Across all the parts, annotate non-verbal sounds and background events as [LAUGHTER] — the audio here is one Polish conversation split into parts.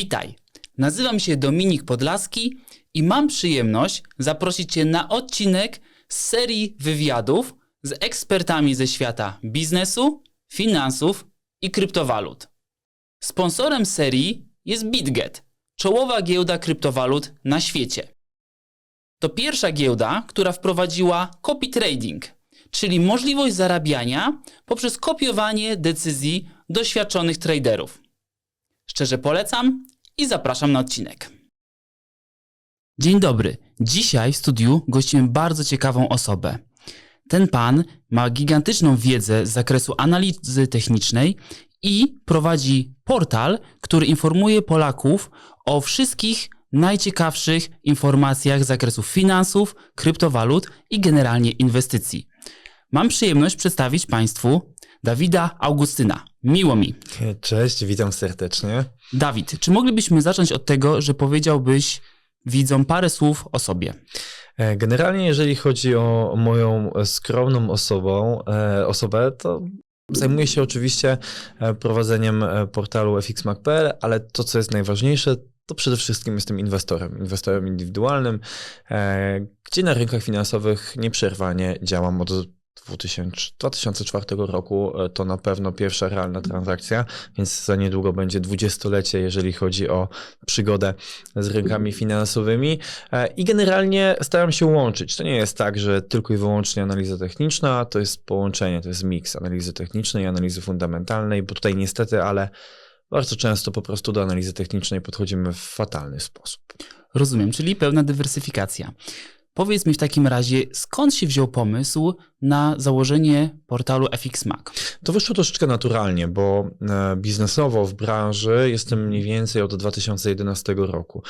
Witaj! Nazywam się Dominik Podlaski i mam przyjemność zaprosić Cię na odcinek z serii wywiadów z ekspertami ze świata biznesu, finansów i kryptowalut. Sponsorem serii jest BitGet, czołowa giełda kryptowalut na świecie. To pierwsza giełda, która wprowadziła copy trading, czyli możliwość zarabiania poprzez kopiowanie decyzji doświadczonych traderów. Szczerze polecam i zapraszam na odcinek. Dzień dobry. Dzisiaj w studiu gościmy bardzo ciekawą osobę. Ten pan ma gigantyczną wiedzę z zakresu analizy technicznej i prowadzi portal, który informuje Polaków o wszystkich najciekawszych informacjach z zakresu finansów, kryptowalut i generalnie inwestycji. Mam przyjemność przedstawić Państwu Dawida Augustyna. Miło mi. Cześć, witam serdecznie. Dawid, czy moglibyśmy zacząć od tego, że powiedziałbyś widzom parę słów o sobie? E, Generalnie, jeżeli chodzi o moją skromną osobą, e, osobę, to zajmuję się oczywiście e, prowadzeniem portalu fxmac.pl, ale to, co jest najważniejsze, to przede wszystkim jestem inwestorem, inwestorem indywidualnym, gdzie na rynkach finansowych nieprzerwanie działam od 2000, 2004 roku. E, To na pewno pierwsza realna transakcja, więc za niedługo będzie dwudziestolecie, jeżeli chodzi o przygodę z rynkami finansowymi. E, I generalnie staram się łączyć. To nie jest tak, że tylko i wyłącznie analiza techniczna, to jest połączenie, to jest miks analizy technicznej i analizy fundamentalnej, bo tutaj niestety, ale bardzo często po prostu do analizy technicznej podchodzimy w fatalny sposób. Rozumiem, czyli pełna dywersyfikacja. Powiedz mi w takim razie, skąd się wziął pomysł na założenie portalu FXMAC? To wyszło troszeczkę naturalnie, bo e, biznesowo w branży jestem mniej więcej od 2011 roku.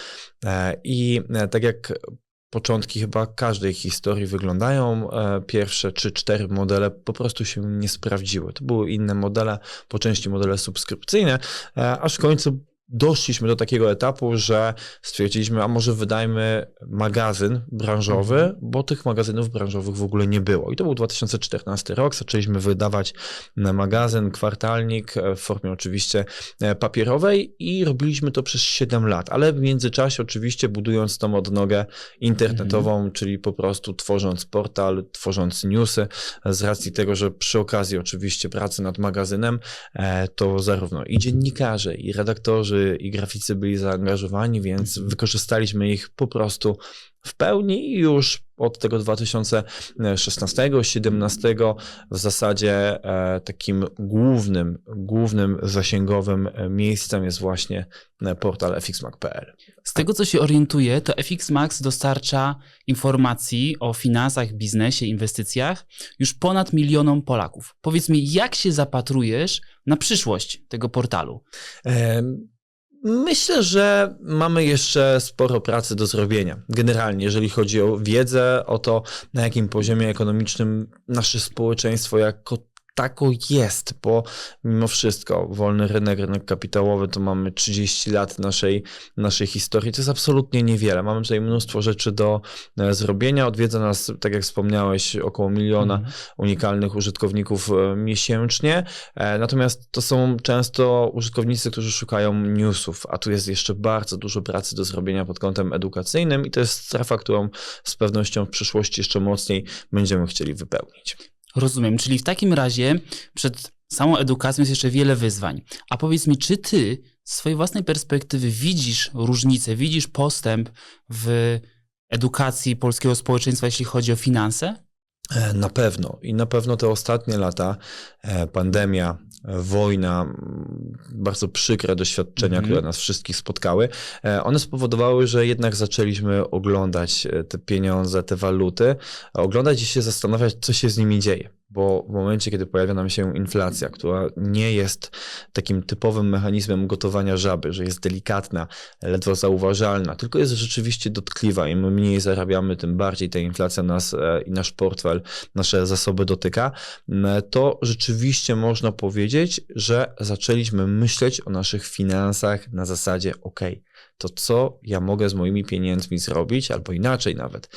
E, I e, tak jak początki chyba każdej historii wyglądają, pierwsze czy cztery modele po prostu się nie sprawdziły. To były inne modele, po części modele subskrypcyjne, aż w końcu doszliśmy do takiego etapu, że stwierdziliśmy, a może wydajmy magazyn branżowy, bo tych magazynów branżowych w ogóle nie było. I to był 2014 rok, zaczęliśmy wydawać magazyn, kwartalnik e, w formie oczywiście e, papierowej i robiliśmy to przez 7 lat, ale w międzyczasie oczywiście budując tą odnogę internetową, czyli po prostu tworząc portal, tworząc newsy, z racji tego, że przy okazji oczywiście pracy nad magazynem, e, to zarówno i dziennikarze, i redaktorzy, i graficy byli zaangażowani, więc wykorzystaliśmy ich po prostu w pełni i już od tego 2016-17 w zasadzie e, takim głównym, głównym zasięgowym e, miejscem jest właśnie e, portal fxmac.pl. Z tego co się orientuję, to FXMAX dostarcza informacji o finansach, biznesie, inwestycjach już ponad milionom Polaków. Powiedz mi, jak się zapatrujesz na przyszłość tego portalu? Myślę, że mamy jeszcze sporo pracy do zrobienia. Generalnie, jeżeli chodzi o wiedzę, o to, na jakim poziomie ekonomicznym nasze społeczeństwo jako tako jest, bo mimo wszystko wolny rynek, rynek kapitałowy to mamy 30 lat naszej, naszej historii. To jest absolutnie niewiele. Mamy tutaj mnóstwo rzeczy do e, zrobienia. Odwiedza nas, tak jak wspomniałeś, około miliona Mhm. unikalnych użytkowników e, miesięcznie. E, Natomiast to są często użytkownicy, którzy szukają newsów, a tu jest jeszcze bardzo dużo pracy do zrobienia pod kątem edukacyjnym i to jest strefa, którą z pewnością w przyszłości jeszcze mocniej będziemy chcieli wypełnić. Rozumiem, czyli w takim razie przed samą edukacją jest jeszcze wiele wyzwań. A powiedz mi, czy ty z swojej własnej perspektywy widzisz różnicę, widzisz postęp w edukacji polskiego społeczeństwa, jeśli chodzi o finanse? E, Na pewno i na pewno te ostatnie lata, e, pandemia, wojna, bardzo przykre doświadczenia, Mhm. które nas wszystkich spotkały, e, one spowodowały, że jednak zaczęliśmy oglądać e, te pieniądze, te waluty, oglądać i się zastanawiać, co się z nimi dzieje. Bo w momencie, kiedy pojawia nam się inflacja, która nie jest takim typowym mechanizmem gotowania żaby, że jest delikatna, ledwo zauważalna, tylko jest rzeczywiście dotkliwa. Im mniej zarabiamy, tym bardziej ta inflacja nas e, i nasz portfel, nasze zasoby dotyka, to rzeczywiście można powiedzieć, że zaczęliśmy myśleć o naszych finansach na zasadzie, ok, to co ja mogę z moimi pieniędzmi zrobić, albo inaczej nawet,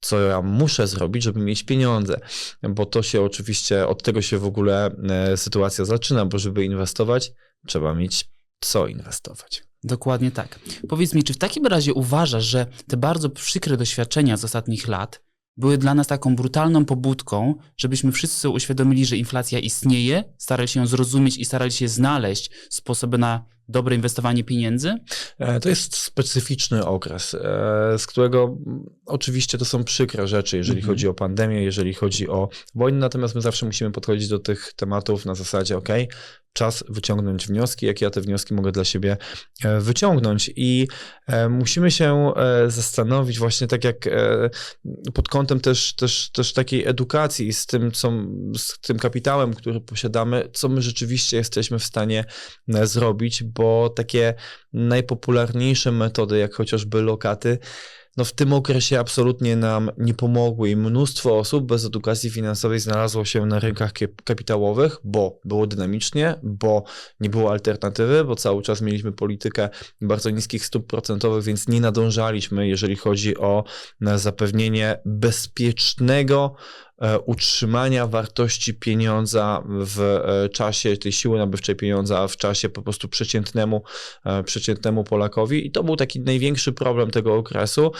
co ja muszę zrobić, żeby mieć pieniądze, bo to się oczywiście, od tego się w ogóle e, sytuacja zaczyna, bo żeby inwestować, trzeba mieć co inwestować. Dokładnie tak. Powiedz mi, czy w takim razie uważasz, że te bardzo przykre doświadczenia z ostatnich lat były dla nas taką brutalną pobudką, żebyśmy wszyscy uświadomili, że inflacja istnieje, starali się ją zrozumieć i starali się znaleźć sposoby na dobre inwestowanie pieniędzy? E, To jest specyficzny okres, e, z którego oczywiście to są przykre rzeczy, jeżeli Mhm. chodzi o pandemię, jeżeli chodzi o wojnę, natomiast my zawsze musimy podchodzić do tych tematów na zasadzie, ok, czas wyciągnąć wnioski, jakie ja te wnioski mogę dla siebie e, wyciągnąć. I e, musimy się e, zastanowić właśnie tak jak pod kątem też, też, też takiej edukacji z tym, co, z tym kapitałem, który posiadamy, co my rzeczywiście jesteśmy w stanie zrobić, bo takie najpopularniejsze metody, jak chociażby lokaty, no w tym okresie absolutnie nam nie pomogły i mnóstwo osób bez edukacji finansowej znalazło się na rynkach kap- kapitałowych, bo było dynamicznie, bo nie było alternatywy, bo cały czas mieliśmy politykę bardzo niskich stóp procentowych, więc nie nadążaliśmy, jeżeli chodzi o zapewnienie bezpiecznego utrzymania wartości pieniądza w e, czasie, tej siły nabywczej pieniądza w czasie po prostu przeciętnemu, e, przeciętnemu Polakowi. I to był taki największy problem tego okresu.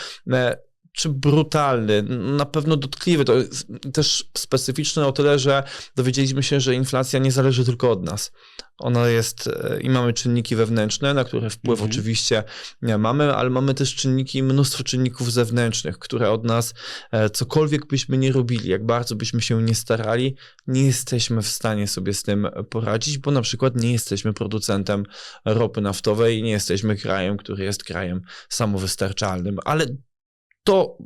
Czy brutalny, na pewno dotkliwy. To jest też specyficzne o tyle, że dowiedzieliśmy się, że inflacja nie zależy tylko od nas. Ona jest e, i mamy czynniki wewnętrzne, na które wpływ Mhm. oczywiście nie mamy, ale mamy też czynniki, mnóstwo czynników zewnętrznych, które od nas, e, cokolwiek byśmy nie robili, jak bardzo byśmy się nie starali, nie jesteśmy w stanie sobie z tym poradzić, bo na przykład nie jesteśmy producentem ropy naftowej, nie jesteśmy krajem, który jest krajem samowystarczalnym, ale to,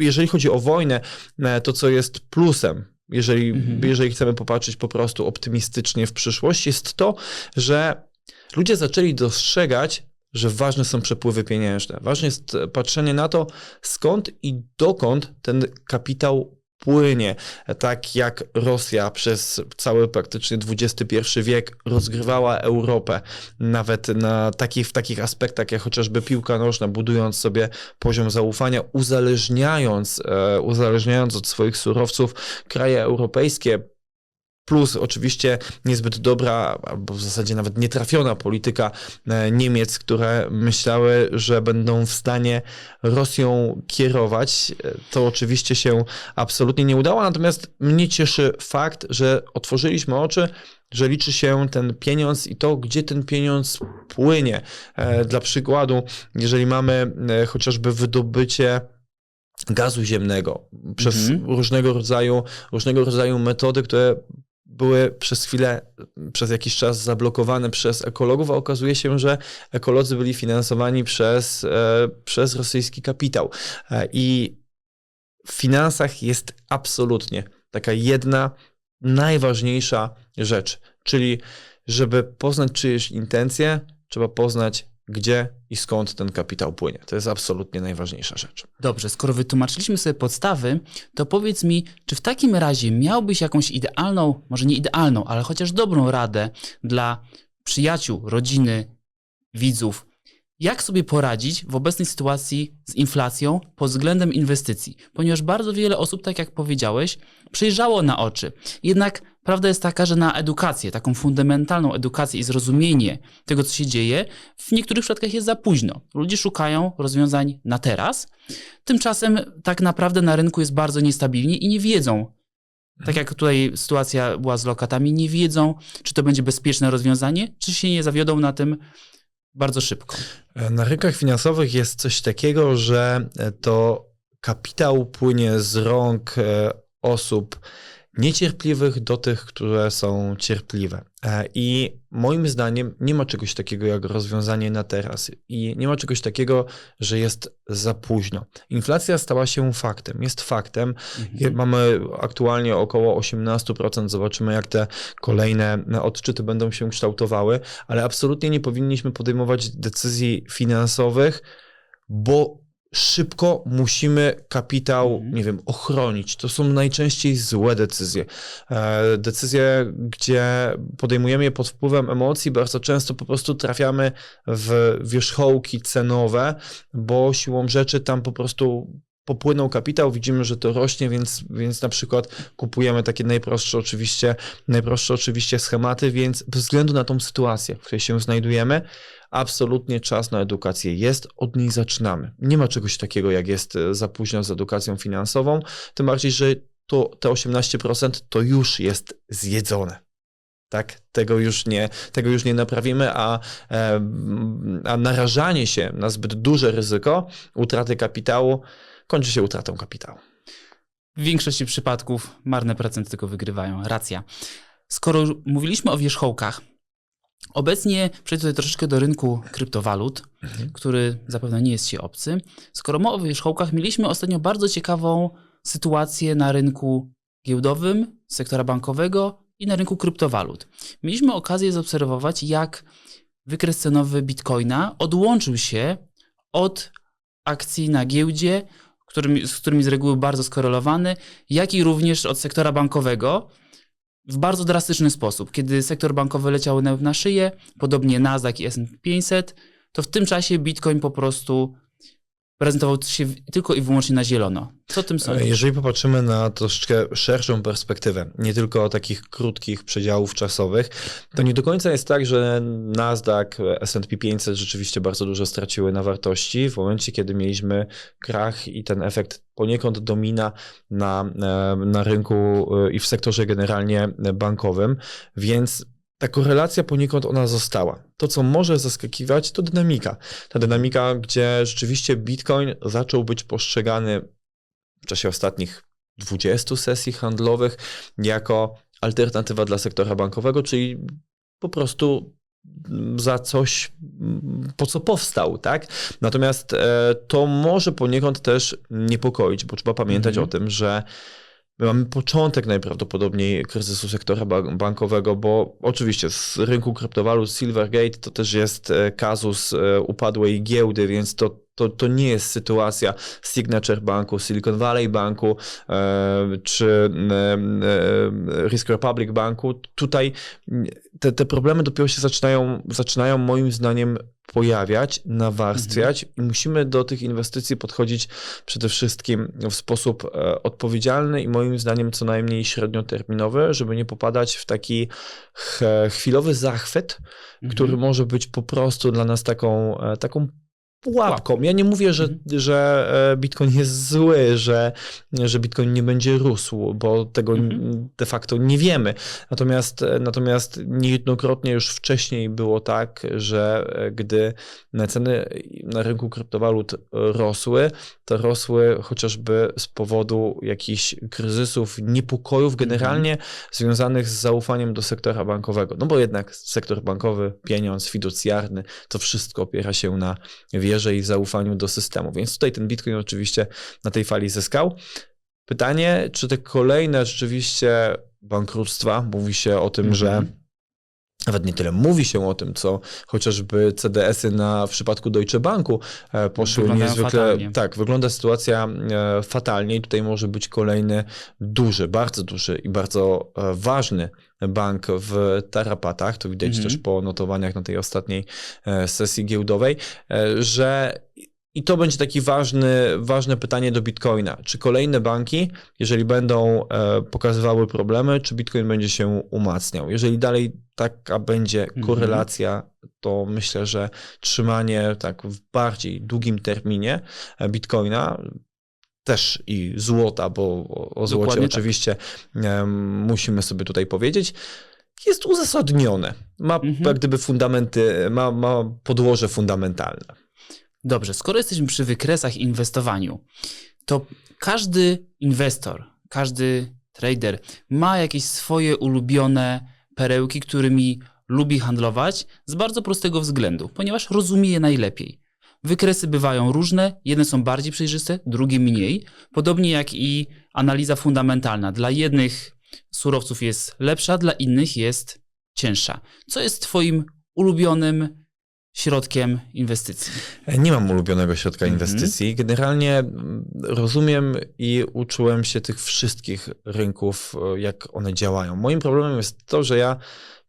jeżeli chodzi o wojnę, e, to co jest plusem, jeżeli, Mhm. jeżeli chcemy popatrzeć po prostu optymistycznie w przyszłość, jest to, że ludzie zaczęli dostrzegać, że ważne są przepływy pieniężne. Ważne jest e, patrzenie na to, skąd i dokąd ten kapitał płynie. Tak jak Rosja przez cały praktycznie XXI wiek rozgrywała Europę, nawet na takich, w takich aspektach jak chociażby piłka nożna, budując sobie poziom zaufania, uzależniając, e, uzależniając od swoich surowców kraje europejskie, Plus oczywiście niezbyt dobra, albo w zasadzie nawet nietrafiona polityka e, Niemiec, które myślały, że będą w stanie Rosją kierować. E, To oczywiście się absolutnie nie udało, natomiast mnie cieszy fakt, że otworzyliśmy oczy, że liczy się ten pieniądz i to, gdzie ten pieniądz płynie. E, Dla przykładu, jeżeli mamy chociażby wydobycie gazu ziemnego przez Mhm. różnego rodzaju, różnego rodzaju metody, które były przez chwilę, przez jakiś czas zablokowane przez ekologów, a okazuje się, że ekolodzy byli finansowani przez, e, przez rosyjski kapitał. E, I w finansach jest absolutnie taka jedna najważniejsza rzecz, czyli żeby poznać czyjeś intencje, trzeba poznać, gdzie i skąd ten kapitał płynie. To jest absolutnie najważniejsza rzecz. Dobrze, skoro wytłumaczyliśmy sobie podstawy, to powiedz mi, czy w takim razie miałbyś jakąś idealną, może nie idealną, ale chociaż dobrą radę dla przyjaciół, rodziny, widzów, jak sobie poradzić w obecnej sytuacji z inflacją pod względem inwestycji? Ponieważ bardzo wiele osób, tak jak powiedziałeś, przejrzało na oczy. Jednak prawda jest taka, że na edukację, taką fundamentalną edukację i zrozumienie tego, co się dzieje, w niektórych przypadkach jest za późno. Ludzie szukają rozwiązań na teraz, tymczasem tak naprawdę na rynku jest bardzo niestabilnie i nie wiedzą, tak jak tutaj sytuacja była z lokatami, nie wiedzą, czy to będzie bezpieczne rozwiązanie, czy się nie zawiodą na tym bardzo szybko. Na rynkach finansowych jest coś takiego, że to kapitał płynie z rąk e, osób niecierpliwych do tych, które są cierpliwe. E, I moim zdaniem nie ma czegoś takiego jak rozwiązanie na teraz i nie ma czegoś takiego, że jest za późno. Inflacja stała się faktem, jest faktem. Je- Mamy aktualnie około 18%. Zobaczymy, jak te kolejne odczyty będą się kształtowały, ale absolutnie nie powinniśmy podejmować decyzji finansowych, bo szybko musimy kapitał, Mhm. nie wiem, ochronić. To są najczęściej złe decyzje. E, Decyzje, gdzie podejmujemy je pod wpływem emocji, bardzo często po prostu trafiamy w wierzchołki cenowe, bo siłą rzeczy tam po prostu popłynął kapitał, widzimy, że to rośnie, więc, więc na przykład kupujemy takie najprostsze oczywiście, najprostsze oczywiście schematy, więc bez względu na tą sytuację, w której się znajdujemy, absolutnie czas na edukację jest, od niej zaczynamy. Nie ma czegoś takiego, jak jest e, za późno z edukacją finansową, tym bardziej, że to, te 18% to już jest zjedzone. Tak, tego już nie, tego już nie naprawimy, a, e, a narażanie się na zbyt duże ryzyko utraty kapitału kończy się utratą kapitału. W większości przypadków marne procenty tylko wygrywają. Racja. Skoro mówiliśmy o wierzchołkach, obecnie przejdę tutaj troszeczkę do rynku kryptowalut, który zapewne nie jest ci obcy. Skoro mowa o wierzchołkach, mieliśmy ostatnio bardzo ciekawą sytuację na rynku giełdowym, sektora bankowego i na rynku kryptowalut. Mieliśmy okazję zaobserwować, jak wykres cenowy bitcoina odłączył się od akcji na giełdzie, którymi, z którymi z reguły bardzo skorelowany, jak i również od sektora bankowego w bardzo drastyczny sposób. Kiedy sektor bankowy leciał na, szyję, podobnie Nasdaq i S&P 500, to w tym czasie Bitcoin po prostu prezentował się tylko i wyłącznie na zielono. Co tym sądzisz? Jeżeli popatrzymy na troszeczkę szerszą perspektywę, nie tylko takich krótkich przedziałów czasowych, to nie do końca jest tak, że Nasdaq, S&P 500 rzeczywiście bardzo dużo straciły na wartości w momencie, kiedy mieliśmy krach i ten efekt poniekąd domina na, e, na rynku e, i w sektorze generalnie bankowym, więc ta korelacja poniekąd ona została. To, co może zaskakiwać, to dynamika. Ta dynamika, gdzie rzeczywiście Bitcoin zaczął być postrzegany w czasie ostatnich 20 sesji handlowych jako alternatywa dla sektora bankowego, czyli po prostu za coś, mm, po co powstał, tak? Natomiast e, to może poniekąd też niepokoić, bo trzeba pamiętać Mhm. o tym, że My mamy początek najprawdopodobniej kryzysu sektora ba- bankowego, bo oczywiście z rynku kryptowalut Silvergate to też jest e, kazus e, upadłej giełdy, więc to, to, to nie jest sytuacja Signature Banku, Silicon Valley Banku e, czy e, e, Risk Republic Banku. Tutaj te, te problemy dopiero się zaczynają, zaczynają moim zdaniem pojawiać, nawarstwiać i musimy do tych inwestycji podchodzić przede wszystkim w sposób odpowiedzialny i moim zdaniem co najmniej średnioterminowy, żeby nie popadać w taki ch- chwilowy zachwyt, Mhm. który może być po prostu dla nas taką, taką pułapką. Ja nie mówię, że, Mhm. że e, Bitcoin jest zły, że, że Bitcoin nie będzie rósł, bo tego Mhm. de facto nie wiemy. Natomiast, e, natomiast niejednokrotnie już wcześniej było tak, że e, gdy ceny na rynku kryptowalut rosły, to rosły chociażby z powodu jakichś kryzysów, niepokojów generalnie związanych z zaufaniem do sektora bankowego. No bo jednak sektor bankowy, pieniądz fiducjarny, to wszystko opiera się na wierze i zaufaniu do systemu. Więc tutaj ten Bitcoin oczywiście na tej fali zyskał. Pytanie, czy te kolejne rzeczywiście bankructwa, mówi się o tym, Mhm. że nawet nie tyle mówi się o tym, co chociażby CDS-y na, w przypadku Deutsche Banku e, poszły Wyglądają niezwykle. fatalnie. Tak, wygląda sytuacja e, fatalnie i tutaj może być kolejny duży, bardzo duży i bardzo e, ważny bank w tarapatach. To widać Mhm. też po notowaniach na tej ostatniej e, sesji giełdowej, e, że i to będzie takie ważny, ważne pytanie do Bitcoina. Czy kolejne banki, jeżeli będą e, pokazywały problemy, czy Bitcoin będzie się umacniał? Jeżeli dalej taka będzie Mhm. korelacja, to myślę, że trzymanie tak w bardziej długim terminie Bitcoina też i złota, bo o, złocie Dokładnie tak. oczywiście em, musimy sobie tutaj powiedzieć, jest uzasadnione. Ma Mhm. jak gdyby fundamenty, ma, ma podłoże fundamentalne. Dobrze, skoro jesteśmy przy wykresach i inwestowaniu, to każdy inwestor, każdy trader ma jakieś swoje ulubione perełki, którymi lubi handlować z bardzo prostego względu, ponieważ rozumie je najlepiej. Wykresy bywają różne, jedne są bardziej przejrzyste, drugie mniej, podobnie jak i analiza fundamentalna. Dla jednych surowców jest lepsza, dla innych jest cięższa. Co jest Twoim ulubionym środkiem inwestycji? Nie mam ulubionego środka Mhm. inwestycji. Generalnie mm, rozumiem i uczyłem się tych wszystkich rynków, e, jak one działają. Moim problemem jest to, że ja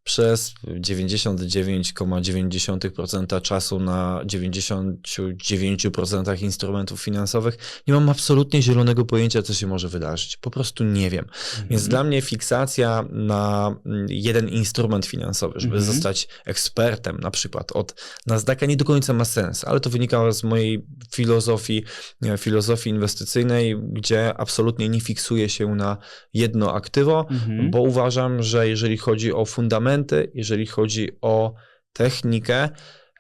przez 99,9% czasu na 99% instrumentów finansowych nie mam absolutnie zielonego pojęcia, co się może wydarzyć. Po prostu nie wiem. Więc dla mnie fiksacja na mm, jeden instrument finansowy, żeby Mhm. zostać ekspertem na przykład od Nasdaqa nie do końca ma sens, ale to wynika z mojej filozofii, e, filozofii inwestycyjnej, gdzie absolutnie nie fiksuję się na jedno aktywo, Mhm. bo uważam, że jeżeli chodzi o jeżeli chodzi o technikę,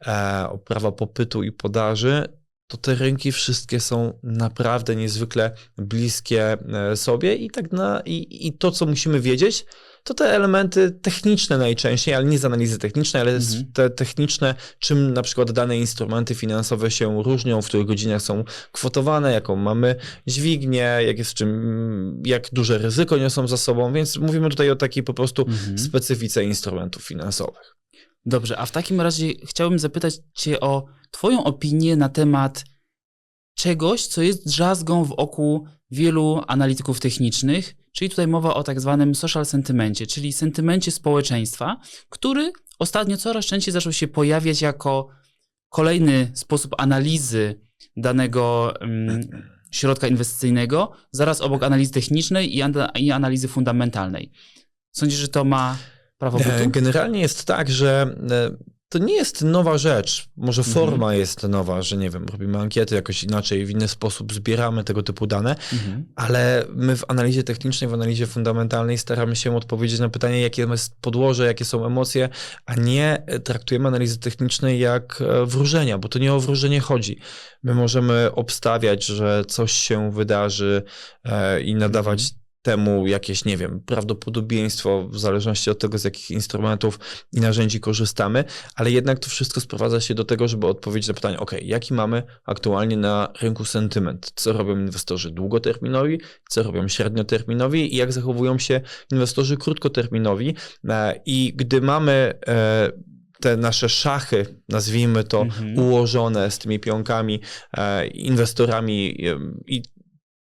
e, o prawa popytu i podaży, to te rynki wszystkie są naprawdę niezwykle bliskie e, sobie i tak na, i, i to, co musimy wiedzieć, to te elementy techniczne najczęściej, ale nie z analizy technicznej, ale Mhm. te techniczne, czym na przykład dane instrumenty finansowe się różnią, w których godzinach są kwotowane, jaką mamy dźwignię, jak jest czym, jak duże ryzyko niosą za sobą, więc mówimy tutaj o takiej po prostu Mhm. specyfice instrumentów finansowych. Dobrze, a w takim razie chciałbym zapytać Cię o Twoją opinię na temat czegoś, co jest drzazgą w oku wielu analityków technicznych, czyli tutaj mowa o tak zwanym social sentymencie, czyli sentymencie społeczeństwa, który ostatnio coraz częściej zaczął się pojawiać jako kolejny sposób analizy danego mm, środka inwestycyjnego, zaraz obok analizy technicznej i, ana- i analizy fundamentalnej. Sądzisz, że to ma prawo E, bytu? Generalnie jest tak, że e, to nie jest nowa rzecz. Może Mhm. forma jest nowa, że nie wiem, robimy ankiety jakoś inaczej, w inny sposób zbieramy tego typu dane, Mhm. ale my w analizie technicznej, w analizie fundamentalnej staramy się odpowiedzieć na pytanie, jakie jest podłoże, jakie są emocje, a nie e, traktujemy analizy technicznej jak wróżenia, bo to nie o wróżenie chodzi. My możemy obstawiać, że coś się wydarzy i nadawać temu jakieś, nie wiem, prawdopodobieństwo, w zależności od tego, z jakich instrumentów i narzędzi korzystamy, ale jednak to wszystko sprowadza się do tego, żeby odpowiedzieć na pytanie, ok, jaki mamy aktualnie na rynku sentyment? Co robią inwestorzy długoterminowi, co robią średnioterminowi i jak zachowują się inwestorzy krótkoterminowi? E, I gdy mamy e, te nasze szachy, nazwijmy to, Mhm. ułożone z tymi pionkami, e, inwestorami i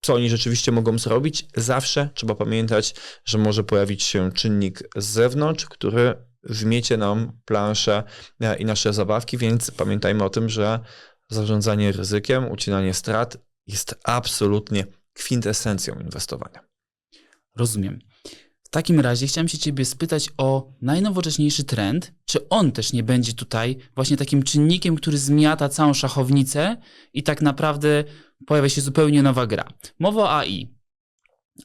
co oni rzeczywiście mogą zrobić, zawsze trzeba pamiętać, że może pojawić się czynnik z zewnątrz, który wmiecie nam planszę e, i nasze zabawki, więc pamiętajmy o tym, że zarządzanie ryzykiem, ucinanie strat jest absolutnie kwintesencją inwestowania. Rozumiem. W takim razie chciałem się ciebie spytać o najnowocześniejszy trend. Czy on też nie będzie tutaj właśnie takim czynnikiem, który zmiata całą szachownicę i tak naprawdę pojawia się zupełnie nowa gra? Mowa o AI.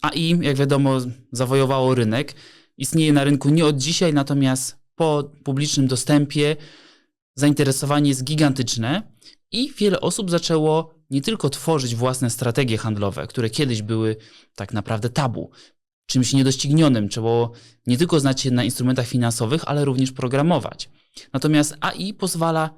AI, jak wiadomo, zawojowało rynek. Istnieje na rynku nie od dzisiaj, natomiast po publicznym dostępie zainteresowanie jest gigantyczne i wiele osób zaczęło nie tylko tworzyć własne strategie handlowe, które kiedyś były tak naprawdę tabu, czymś niedoścignionym. Trzeba nie tylko znać się na instrumentach finansowych, ale również programować. Natomiast AI pozwala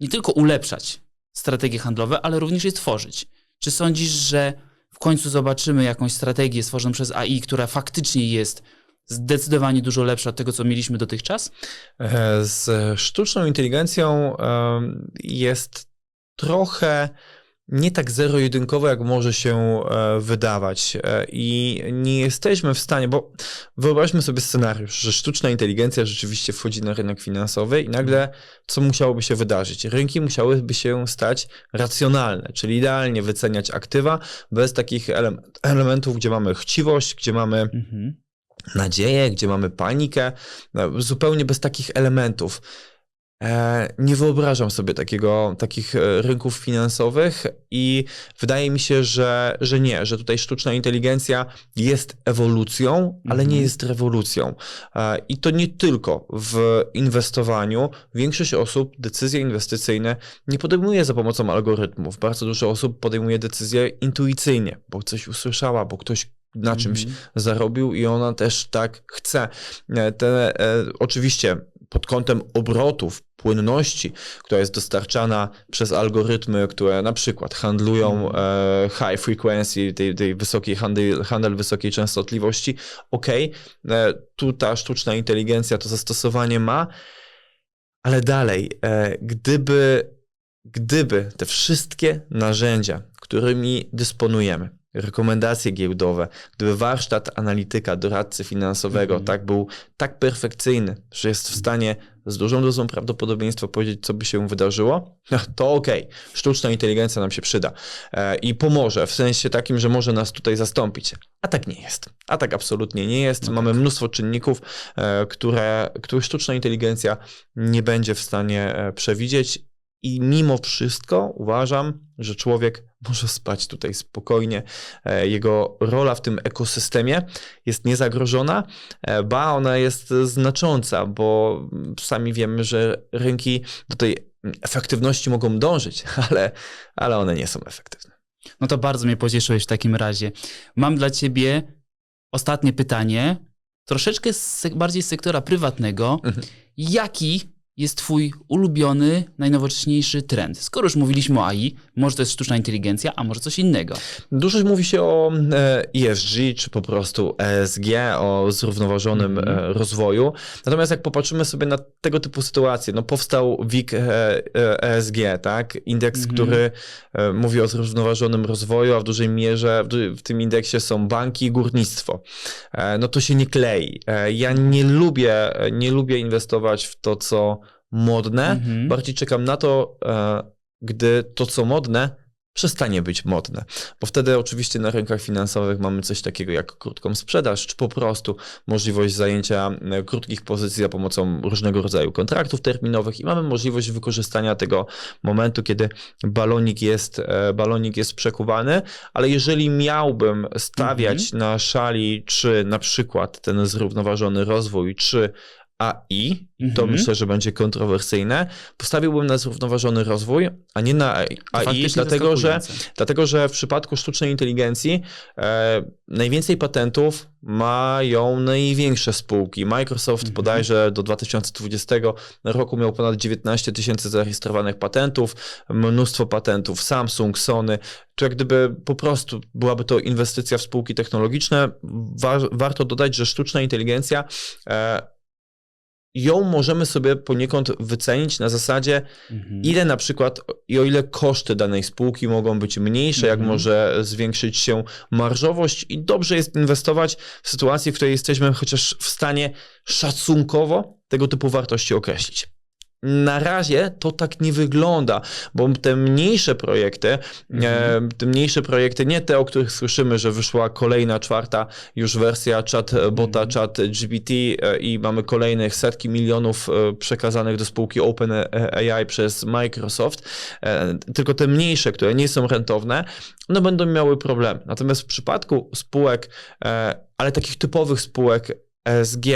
nie tylko ulepszać strategie handlowe, ale również je tworzyć. Czy sądzisz, że w końcu zobaczymy jakąś strategię stworzoną przez AI, która faktycznie jest zdecydowanie dużo lepsza od tego, co mieliśmy dotychczas? E, Z sztuczną inteligencją jest trochę nie tak zero-jedynkowo, jak może się e, wydawać. E, I nie jesteśmy w stanie, bo wyobraźmy sobie scenariusz, że sztuczna inteligencja rzeczywiście wchodzi na rynek finansowy i nagle co musiałoby się wydarzyć? Rynki musiałyby się stać racjonalne, czyli idealnie wyceniać aktywa bez takich element, elementów, gdzie mamy chciwość, gdzie mamy Mhm. nadzieję, gdzie mamy panikę, no, zupełnie bez takich elementów. E, nie wyobrażam sobie takiego, takich e, rynków finansowych i wydaje mi się, że, że nie, że tutaj sztuczna inteligencja jest ewolucją, ale Mhm. nie jest rewolucją. E, I to nie tylko w inwestowaniu. Większość osób decyzje inwestycyjne nie podejmuje za pomocą algorytmów. Bardzo dużo osób podejmuje decyzje intuicyjnie, bo coś usłyszała, bo ktoś na czymś Mhm. zarobił i ona też tak chce. Te, e, oczywiście pod kątem obrotów, płynności, która jest dostarczana przez algorytmy, które na przykład handlują e, high frequency, tej, tej wysokiej handel, handel wysokiej częstotliwości, ok, tu ta sztuczna inteligencja to zastosowanie ma, ale dalej, e, gdyby, gdyby te wszystkie narzędzia, którymi dysponujemy, rekomendacje giełdowe, gdyby warsztat analityka, doradcy finansowego Mhm. tak był tak perfekcyjny, że jest w stanie z dużą dozą prawdopodobieństwa powiedzieć, co by się wydarzyło, no, to okej, sztuczna inteligencja nam się przyda e, i pomoże, w sensie takim, że może nas tutaj zastąpić. A tak nie jest. A tak absolutnie nie jest. No Mamy mnóstwo czynników, e, które, których sztuczna inteligencja nie będzie w stanie e, przewidzieć. I mimo wszystko uważam, że człowiek może spać tutaj spokojnie. E, Jego rola w tym ekosystemie jest niezagrożona, e, ba ona jest znacząca, bo sami wiemy, że rynki do tej efektywności mogą dążyć, [LAUGHS] ale, ale one nie są efektywne. No to bardzo mnie pocieszyłeś w takim razie. Mam dla ciebie ostatnie pytanie, troszeczkę z, bardziej z sektora prywatnego. Mhm. Jaki jest twój ulubiony, najnowocześniejszy trend? Skoro już mówiliśmy o AI, może to jest sztuczna inteligencja, a może coś innego. Dużo mówi się o e, ESG, czy po prostu ESG, o zrównoważonym e, rozwoju. Natomiast jak popatrzymy sobie na tego typu sytuacje, no powstał WIG e, e, ESG, tak? Indeks, Mhm. który e, mówi o zrównoważonym rozwoju, a w dużej mierze w, tym indeksie są banki i górnictwo. E, no to się nie klei. E, ja nie lubię, nie lubię inwestować w to, co modne. Mhm. Bardziej czekam na to, e, gdy to, co modne, przestanie być modne. Bo wtedy oczywiście na rynkach finansowych mamy coś takiego jak krótką sprzedaż, czy po prostu możliwość zajęcia e, krótkich pozycji za pomocą różnego rodzaju kontraktów terminowych i mamy możliwość wykorzystania tego momentu, kiedy balonik jest, e, balonik jest przekuwany, ale jeżeli miałbym stawiać na szali, czy na przykład ten zrównoważony rozwój, czy AI, to Mhm. myślę, że będzie kontrowersyjne. Postawiłbym na zrównoważony rozwój, a nie na To AI, dlatego że, dlatego że w przypadku sztucznej inteligencji e, najwięcej patentów mają największe spółki. Microsoft Mhm. bodajże do 2020 roku miał ponad 19 tysięcy zarejestrowanych patentów, mnóstwo patentów, Samsung, Sony. Czy jak gdyby po prostu byłaby to inwestycja w spółki technologiczne, wa warto dodać, że sztuczna inteligencja e, ją możemy sobie poniekąd wycenić na zasadzie, Mhm. ile na przykład i o ile koszty danej spółki mogą być mniejsze, jak Mhm. może zwiększyć się marżowość i dobrze jest inwestować w sytuacji, w której jesteśmy chociaż w stanie szacunkowo tego typu wartości określić. Na razie to tak nie wygląda, bo te mniejsze projekty, Mhm. e, te mniejsze projekty, nie te, o których słyszymy, że wyszła kolejna, czwarta już wersja chat bota, Mhm. chat GPT e, i mamy kolejnych setki milionów e, przekazanych do spółki OpenAI przez Microsoft, e, tylko te mniejsze, które nie są rentowne, one będą miały problem. Natomiast w przypadku spółek, e, ale takich typowych spółek ESG,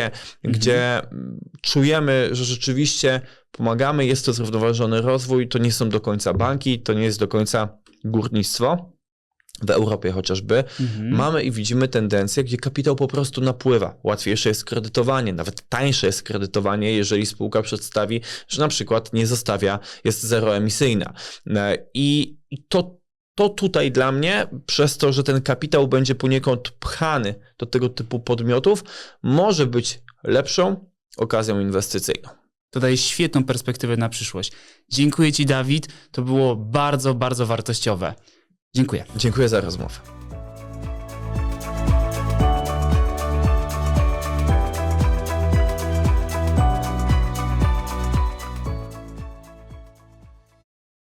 gdzie mm, czujemy, że rzeczywiście pomagamy, jest to zrównoważony rozwój, to nie są do końca banki, to nie jest do końca górnictwo, w Europie chociażby, Mhm. mamy i widzimy tendencję, gdzie kapitał po prostu napływa. Łatwiejsze jest kredytowanie, nawet tańsze jest kredytowanie, jeżeli spółka przedstawi, że na przykład nie zostawia, jest zeroemisyjna. E, i to, to tutaj dla mnie, przez to, że ten kapitał będzie poniekąd pchany do tego typu podmiotów, może być lepszą okazją inwestycyjną. To daje świetną perspektywę na przyszłość. Dziękuję Ci, Dawid. To było bardzo, bardzo wartościowe. Dziękuję. Dziękuję za rozmowę.